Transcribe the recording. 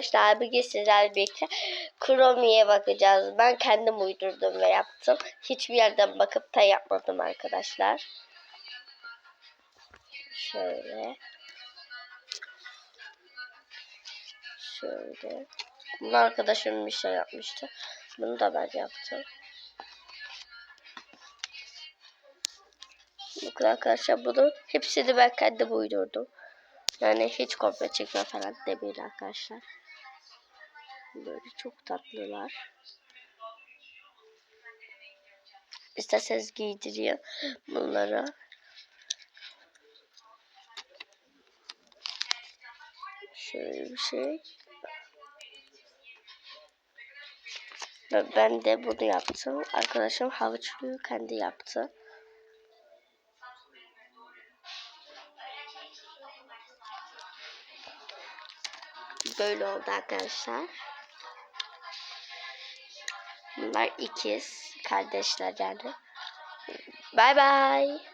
arkadaşlar bugün sizlerle birlikte Chrome'ye bakacağız. Ben kendim uydurdum ve yaptım. Hiçbir yerden bakıp da yapmadım arkadaşlar. Şöyle. Şöyle. Bunu arkadaşım bir şey yapmıştı. Bunu da ben yaptım. Bu arkadaşlar bunu hepsini ben kendim uydurdum. Yani hiç kopya çekme falan demeyin arkadaşlar. Böyle çok tatlılar. İsterseniz giydireyim bunları. Şöyle bir şey. Ben de bunu yaptım. Arkadaşım havuçluyu kendi yaptı. Böyle oldu arkadaşlar. Bunlar ikiz kardeşler yani. Bay bay.